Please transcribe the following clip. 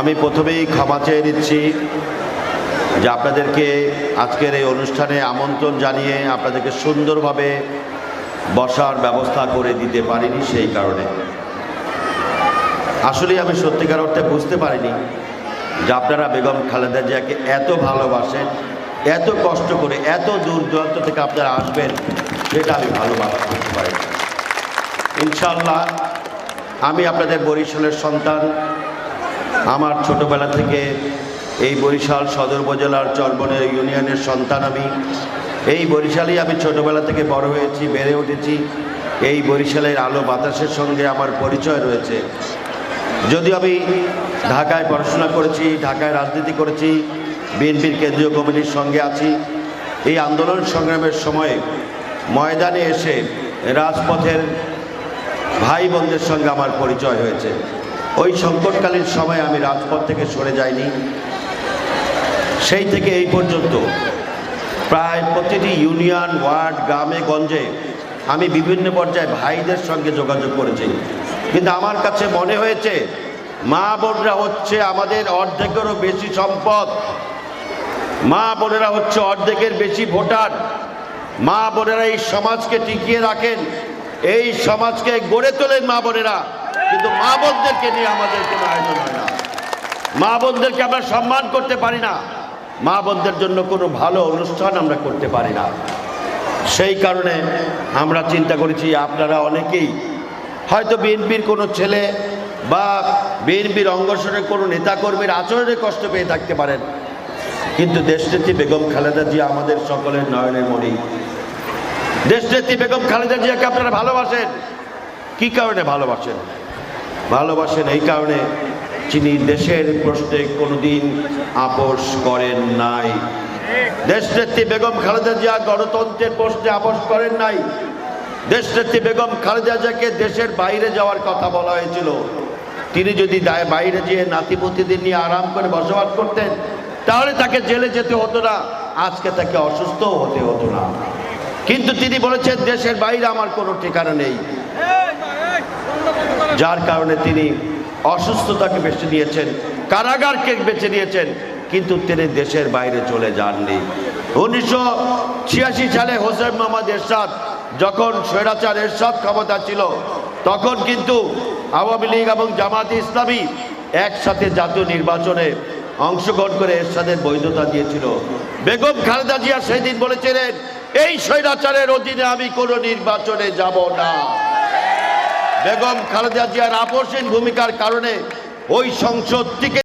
আমি প্রথমেই ক্ষমা চেয়ে নিচ্ছি যে আপনাদেরকে আজকের এই অনুষ্ঠানে আমন্ত্রণ জানিয়ে আপনাদেরকে সুন্দরভাবে বসার ব্যবস্থা করে দিতে পারিনি সেই কারণে। আসলে আমি সত্যিকার অর্থে বুঝতে পারিনি যে আপনারা বেগম খালেদা জিয়াকে এত ভালোবাসেন, এত কষ্ট করে, এত দূর দূরান্ত থেকে আপনারা আসবেন, সেটা আমি ভালোবাসা করতে পারি ইনশাল্লাহ আমি আপনাদের বরিশালের সন্তান আমার ছোটবেলা থেকে এই বরিশাল সদর উপজেলার চরবনের ইউনিয়নের সন্তান আমি। এই বরিশালেই আমি ছোটবেলা থেকে বড় হয়েছি, বেড়ে উঠেছি। এই বরিশালের আলো বাতাসের সঙ্গে আমার পরিচয় রয়েছে। যদিও আমি ঢাকায় পড়াশোনা করেছি, ঢাকায় রাজনীতি করেছি, বিএনপির কেন্দ্রীয় কমিটির সঙ্গে আছি। এই আন্দোলন সংগ্রামের সময়ে ময়দানে এসে রাজপথের ভাই বোনদের সঙ্গে আমার পরিচয় হয়েছে। ওই সংকটকালীন সময় আমি রাজপথ থেকে সরে যাইনি। সেই থেকে এই পর্যন্ত প্রায় প্রতিটি ইউনিয়ন, ওয়ার্ড, গ্রামে, গঞ্জে আমি বিভিন্ন পর্যায়ে ভাইদের সঙ্গে যোগাযোগ করেছি। কিন্তু আমার কাছে মনে হয়েছে, মা বোনরা হচ্ছে আমাদের অর্ধেকেরও বেশি সম্পদ। মা বোনেরা হচ্ছে অর্ধেকের বেশি ভোটার। মা বোনেরা এই সমাজকে টিকিয়ে রাখেন। এই সমাজকে গড়ে তোলেন মা বোনেরা। কিন্তু মা বোনদেরকে নিয়ে আমাদের কোনো আয়োজন হয় না। মা বোনদেরকে আমরা সম্মান করতে পারি না। মা বোনদের জন্য কোনো ভালো অনুষ্ঠান আমরা করতে পারি না। সেই কারণে আমরা চিন্তা করেছি, আপনারা অনেকেই হয়তো বিএনপির কোনো ছেলে বা বিএনপির অঙ্গসরের কোনো নেতাকর্মীর আচরণে কষ্ট পেয়ে থাকতে পারেন। কিন্তু দেশনেত্রী বেগম খালেদা জিয়া আমাদের সকলের নয়নের মণি। দেশনেত্রী বেগম খালেদা জিয়াকে আপনারা ভালোবাসেন? কি কারণে ভালোবাসেন? ভালোবাসেন এই কারণে যিনি দেশের প্রশ্নে কোনোদিন আপোষ করেন নাই। দেশনেত্রী বেগম খালেদা জিয়া গণতন্ত্রের প্রশ্নে আপোষ করেন নাই। দেশনেত্রী বেগম খালেদা জিয়াকে দেশের বাইরে যাওয়ার কথা বলা হয়েছিল। তিনি যদি বাইরে যেয়ে নাতিপুতিদের নিয়ে আরাম করে বসবাস করতেন, তাহলে তাকে জেলে যেতে হতো না। আজকে তাকে অসুস্থও হতে হতো না। কিন্তু তিনি বলেছেন, দেশের বাইরে আমার কোনো ঠিকানা নেই। যার কারণে তিনি অসুস্থতাকে বেছে নিয়েছেন, কারাগারকে বেছে নিয়েছেন, কিন্তু তিনি দেশের বাইরে চলে যাননি। উনিশশো ছিয়াশি সালে হোসেন মোহাম্মদ এরশাদ যখন স্বৈরাচার এরশাদ ক্ষমতা ছিল, তখন কিন্তু আওয়ামী লীগ এবং জামাতে ইসলামী একসাথে জাতীয় নির্বাচনে অংশগ্রহণ করে এরশাদের বৈধতা দিয়েছিল। বেগম খালেদা জিয়া সেই দিন বলেছিলেন, এই স্বৈরাচারের অধীনে আমি কোনো নির্বাচনে যাব না। বেগম খালেদা জিয়ার আপোষহীন ভূমিকার কারণে ওই সংসদ টিকে